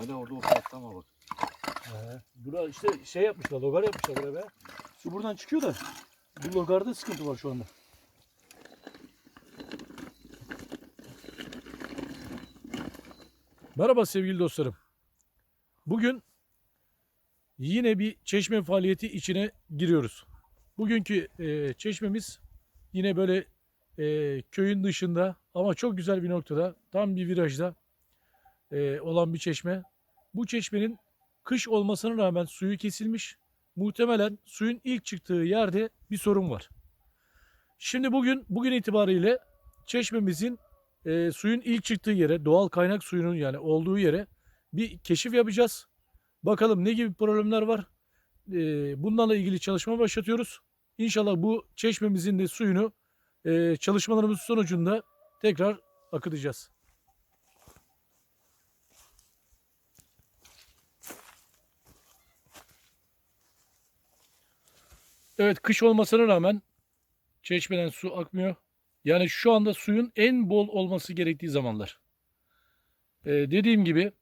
Hala orada o tarafta ama bak. He. Bura işte şey yapmışlar, logar yapmışlar buraya be. Su buradan çıkıyor da bu logarda sıkıntı var şu anda. Merhaba sevgili dostlarım. Bugün yine bir çeşme faaliyeti içine giriyoruz. Bugünkü e, çeşmemiz yine böyle e, köyün dışında ama çok güzel bir noktada, tam bir virajda e, olan bir çeşme. Bu çeşmenin kış olmasına rağmen suyu kesilmiş. Muhtemelen suyun ilk çıktığı yerde bir sorun var. Şimdi bugün bugün itibariyle çeşmemizin e, suyun ilk çıktığı yere, doğal kaynak suyunun yani olduğu yere bir keşif yapacağız. Bakalım ne gibi problemler var. E, bunlarla ilgili çalışma başlatıyoruz. İnşallah bu çeşmemizin de suyunu e, çalışmalarımız sonucunda tekrar akıtacağız. Evet kış olmasına rağmen çeşmeden su akmıyor. Yani şu anda suyun en bol olması gerektiği zamanlar. Ee, dediğim gibi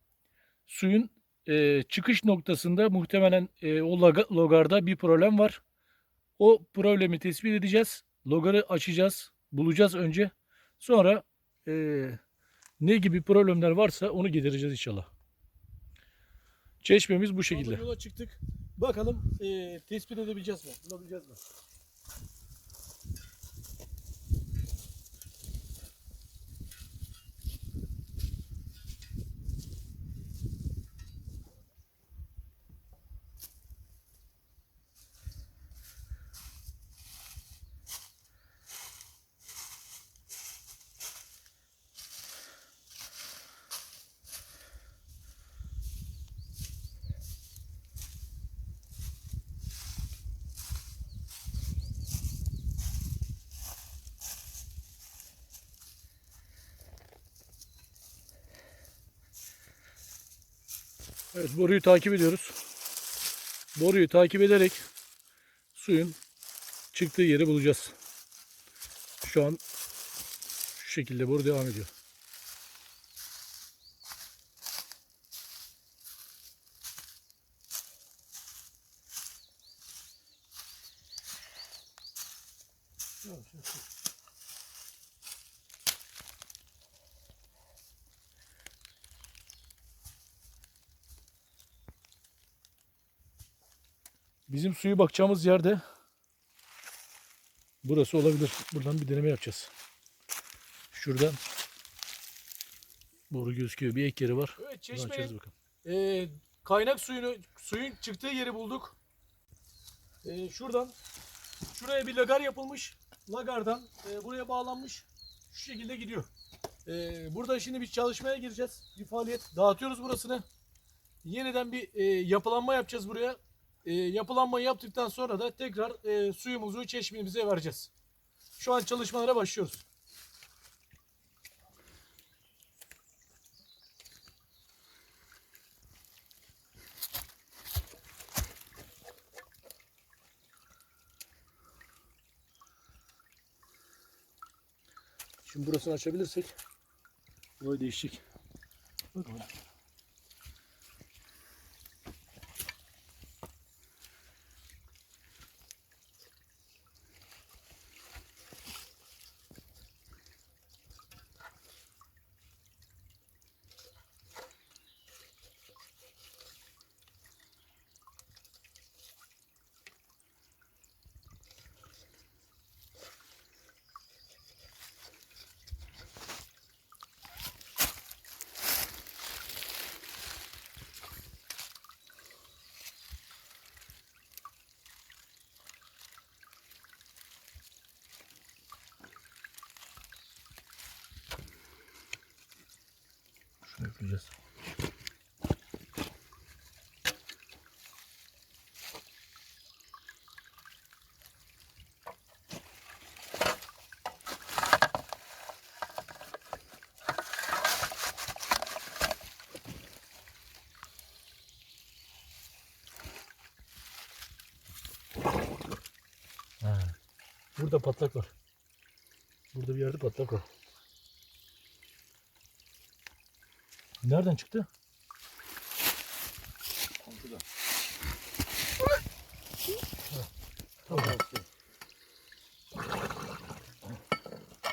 suyun e, çıkış noktasında muhtemelen e, o loga- logarda bir problem var. O problemi tespit edeceğiz. Logarı açacağız. Bulacağız önce. Sonra e, ne gibi problemler varsa onu gidereceğiz inşallah. Çeşmemiz bu şekilde. Yola çıktık. Bakalım e, tespit edebileceğiz mi? Bulabileceğiz mi? Evet boruyu takip ediyoruz. Boruyu takip ederek suyun çıktığı yeri bulacağız. Şu an şu şekilde boru devam ediyor. Bizim suyu bakacağımız yerde burası olabilir. Buradan bir deneme yapacağız. Şuradan boru gözüküyor. Bir ek yeri var. Evet çeşmenin bakalım. e, kaynak suyunu suyun çıktığı yeri bulduk. E, şuradan şuraya bir lagar yapılmış. Lagardan e, buraya bağlanmış. Şu şekilde gidiyor. E, burada şimdi bir çalışmaya gireceğiz. Bir faaliyet. Dağıtıyoruz burasını. Yeniden bir e, yapılanma yapacağız buraya. E, yapılanmayı yaptıktan sonra da tekrar e, suyumuzu çeşmemize vereceğiz. Şu an çalışmalara başlıyoruz. Şimdi burasını açabilirsek olay değişecek. Şunu Ha. Burada patlak var. Burada bir yerde patlak var. Nereden çıktı? Okey.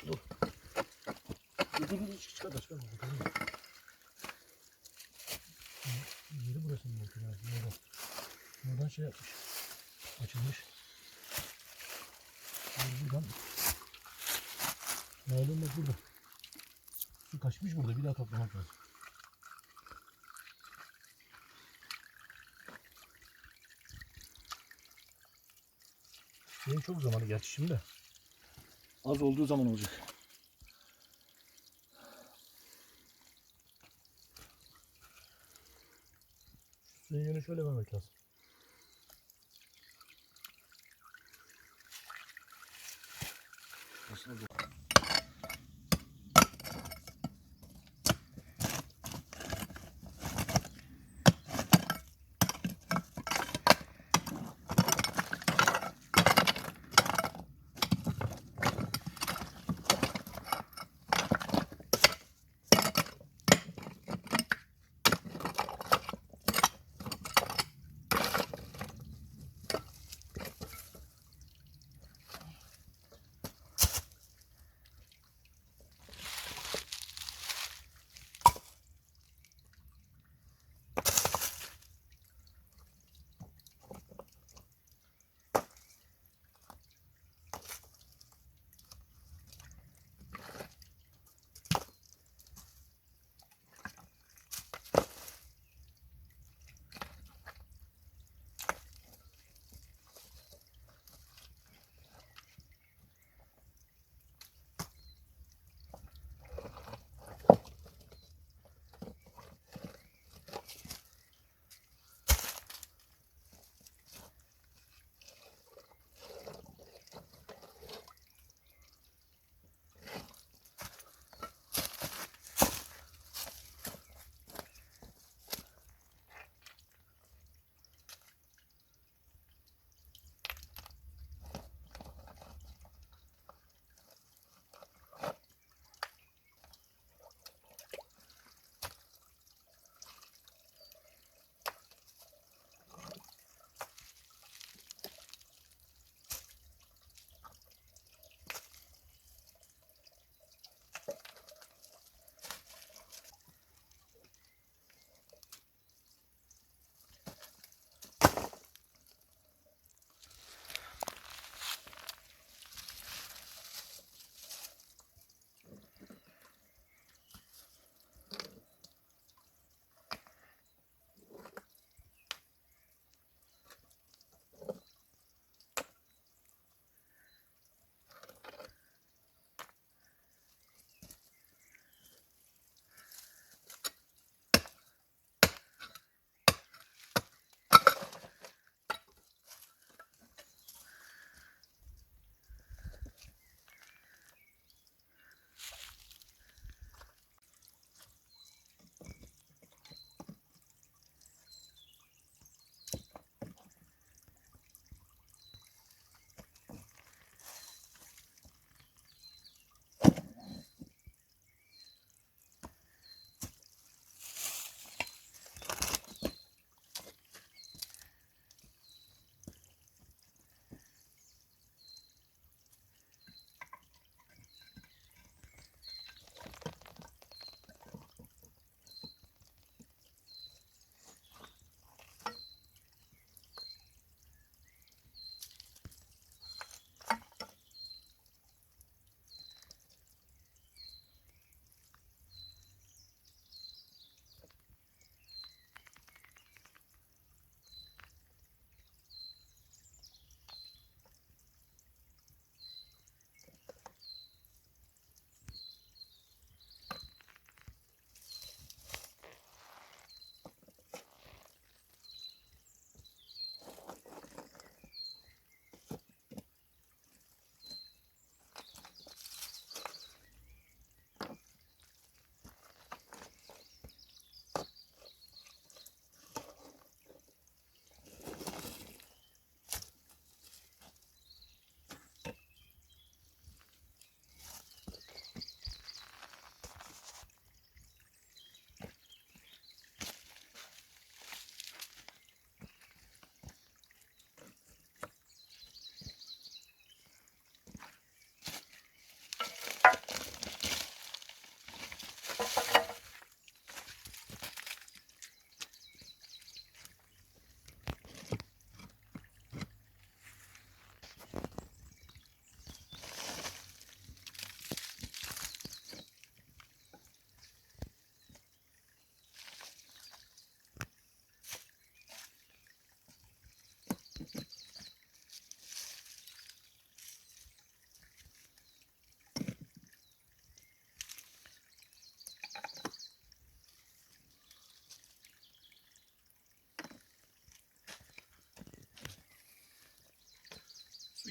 Dur. Yeri burası mı bakıyor? Buradan. Buradan şey yapmış. Açılmış. Buradan. Bak burada. Su kaçmış burada. Bir daha toplamak lazım. Benim çok zamanı gerçi şimdi. Az olduğu zaman olacak. Suyun yönü şöyle vermek lazım. Aslında bu.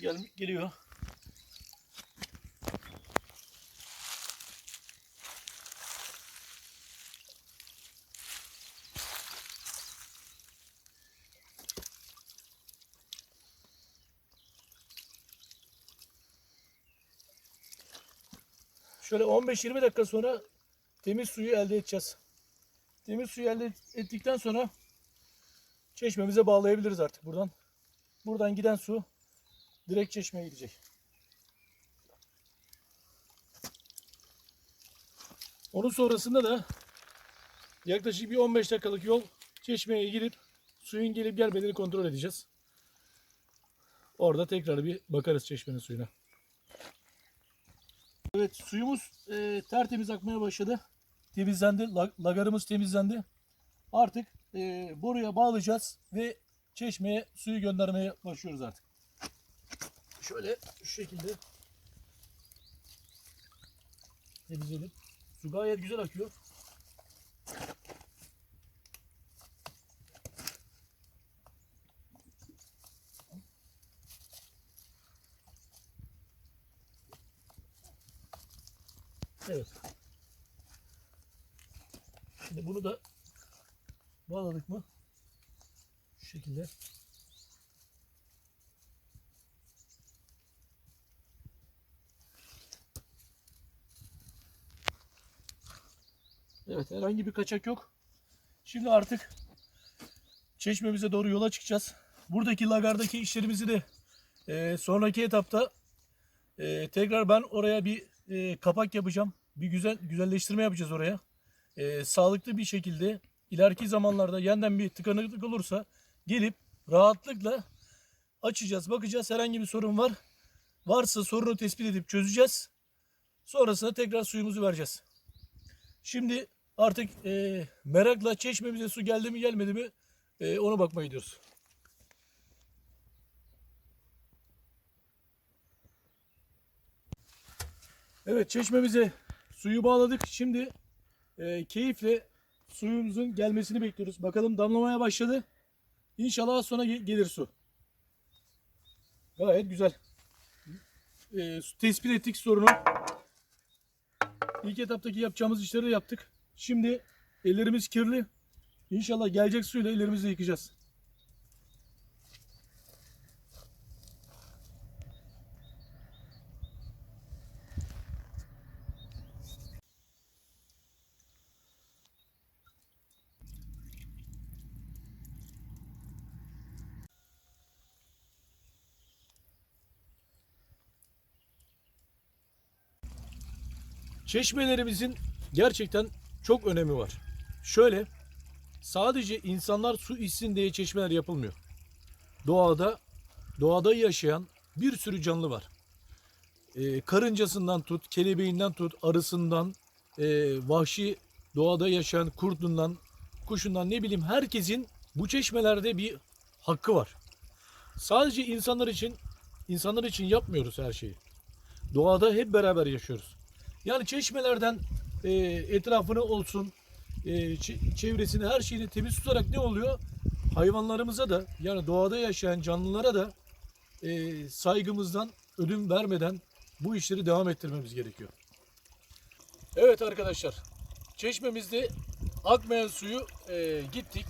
Gel geliyor. Şöyle 15-20 dakika sonra temiz suyu elde edeceğiz. Temiz suyu elde ettikten sonra çeşmemize bağlayabiliriz artık buradan. Buradan giden su direkt çeşmeye gidecek. Onun sonrasında da yaklaşık bir 15 dakikalık yol çeşmeye gidip suyun gelip gelmediğini kontrol edeceğiz. Orada tekrar bir bakarız çeşmenin suyuna. Evet suyumuz e, tertemiz akmaya başladı. Temizlendi. la- Lagarımız temizlendi. Artık e, boruya bağlayacağız ve çeşmeye suyu göndermeye başlıyoruz artık. Şöyle şu şekilde temizleyelim. Su gayet güzel akıyor. Evet. Şimdi bunu da bağladık mı? Şu şekilde. Evet herhangi bir kaçak yok. Şimdi artık çeşmemize doğru yola çıkacağız. Buradaki lagardaki işlerimizi de e, sonraki etapta e, tekrar ben oraya bir e, kapak yapacağım. Bir güzel güzelleştirme yapacağız oraya. E, sağlıklı bir şekilde ileriki zamanlarda yeniden bir tıkanıklık olursa gelip rahatlıkla açacağız. Bakacağız herhangi bir sorun var. Varsa sorunu tespit edip çözeceğiz. Sonrasında tekrar suyumuzu vereceğiz. Şimdi artık e, merakla çeşmemize su geldi mi gelmedi mi e, ona bakmaya gidiyoruz. Evet çeşmemize suyu bağladık. Şimdi e, keyifle suyumuzun gelmesini bekliyoruz. Bakalım damlamaya başladı. İnşallah sonra ge- gelir su. Gayet güzel. E, tespit ettik sorunu. İlk etaptaki yapacağımız işleri yaptık. Şimdi ellerimiz kirli. İnşallah gelecek suyla ellerimizi yıkayacağız. Çeşmelerimizin gerçekten çok önemi var. Şöyle sadece insanlar su içsin diye çeşmeler yapılmıyor. Doğada doğada yaşayan bir sürü canlı var. Ee, karıncasından tut, kelebeğinden tut, arısından, e, vahşi doğada yaşayan kurdundan, kuşundan ne bileyim herkesin bu çeşmelerde bir hakkı var. Sadece insanlar için insanlar için yapmıyoruz her şeyi. Doğada hep beraber yaşıyoruz. Yani çeşmelerden e, etrafını olsun, e, çe- çevresini, her şeyini temiz tutarak ne oluyor? Hayvanlarımıza da yani doğada yaşayan canlılara da e, saygımızdan ödün vermeden bu işleri devam ettirmemiz gerekiyor. Evet arkadaşlar, çeşmemizde akmayan suyu e, gittik,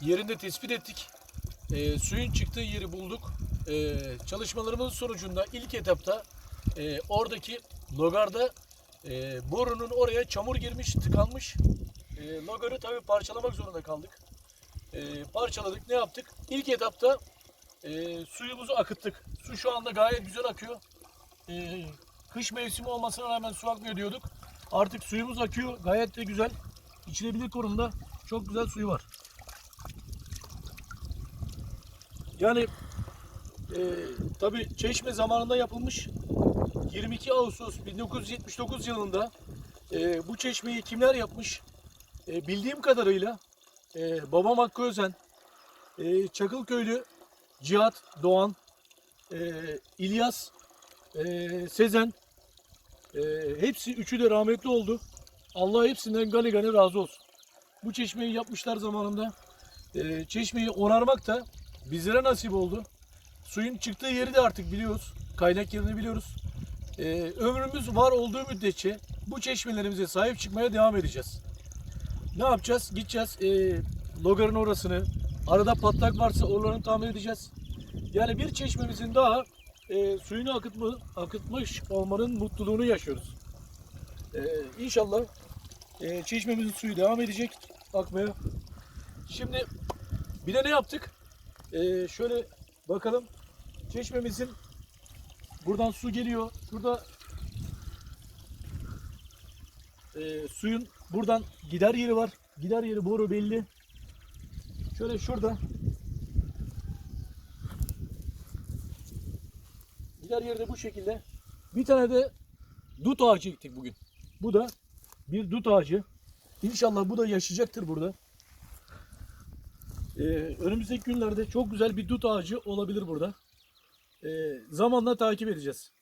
yerinde tespit ettik. E, suyun çıktığı yeri bulduk. E, çalışmalarımızın sonucunda ilk etapta e, oradaki logarda e, borunun oraya çamur girmiş, tıkanmış. E, logarı tabii parçalamak zorunda kaldık. E, parçaladık. Ne yaptık? İlk etapta e, suyumuzu akıttık. Su şu anda gayet güzel akıyor. E, kış mevsimi olmasına rağmen su akmıyor diyorduk. Artık suyumuz akıyor. Gayet de güzel. İçilebilir konumda. Çok güzel suyu var. Yani e, tabii çeşme zamanında yapılmış. 22 Ağustos 1979 yılında e, bu çeşmeyi kimler yapmış? E, bildiğim kadarıyla e, babam Hakkı Özen, e, Çakılköylü Cihat Doğan, e, İlyas e, Sezen, e, hepsi üçü de rahmetli oldu. Allah hepsinden gani gani razı olsun. Bu çeşmeyi yapmışlar zamanında. E, çeşmeyi onarmak da bizlere nasip oldu. suyun çıktığı yeri de artık biliyoruz. Kaynak yerini biliyoruz. Ee, ömrümüz var olduğu müddetçe bu çeşmelerimize sahip çıkmaya devam edeceğiz. Ne yapacağız? Gideceğiz e, logarın orasını, arada patlak varsa oralarını tamir edeceğiz. Yani bir çeşmemizin daha e, suyunu akıtma, akıtmış olmanın mutluluğunu yaşıyoruz. E, inşallah e, çeşmemizin suyu devam edecek akmaya. Şimdi bir de ne yaptık? E, şöyle bakalım. Çeşmemizin buradan su geliyor. Burada e, suyun buradan gider yeri var. Gider yeri boru belli. Şöyle şurada gider yeri de bu şekilde. Bir tane de dut ağacı ektik bugün. Bu da bir dut ağacı. İnşallah bu da yaşayacaktır burada. Ee, önümüzdeki günlerde çok güzel bir dut ağacı olabilir burada. Ee, zamanla takip edeceğiz.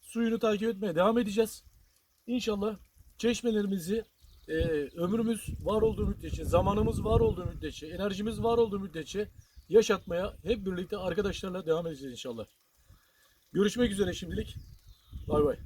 Suyunu takip etmeye devam edeceğiz. İnşallah çeşmelerimizi e, ömrümüz var olduğu müddetçe, zamanımız var olduğu müddetçe, enerjimiz var olduğu müddetçe yaşatmaya hep birlikte arkadaşlarla devam edeceğiz inşallah. Görüşmek üzere şimdilik. Bay bay.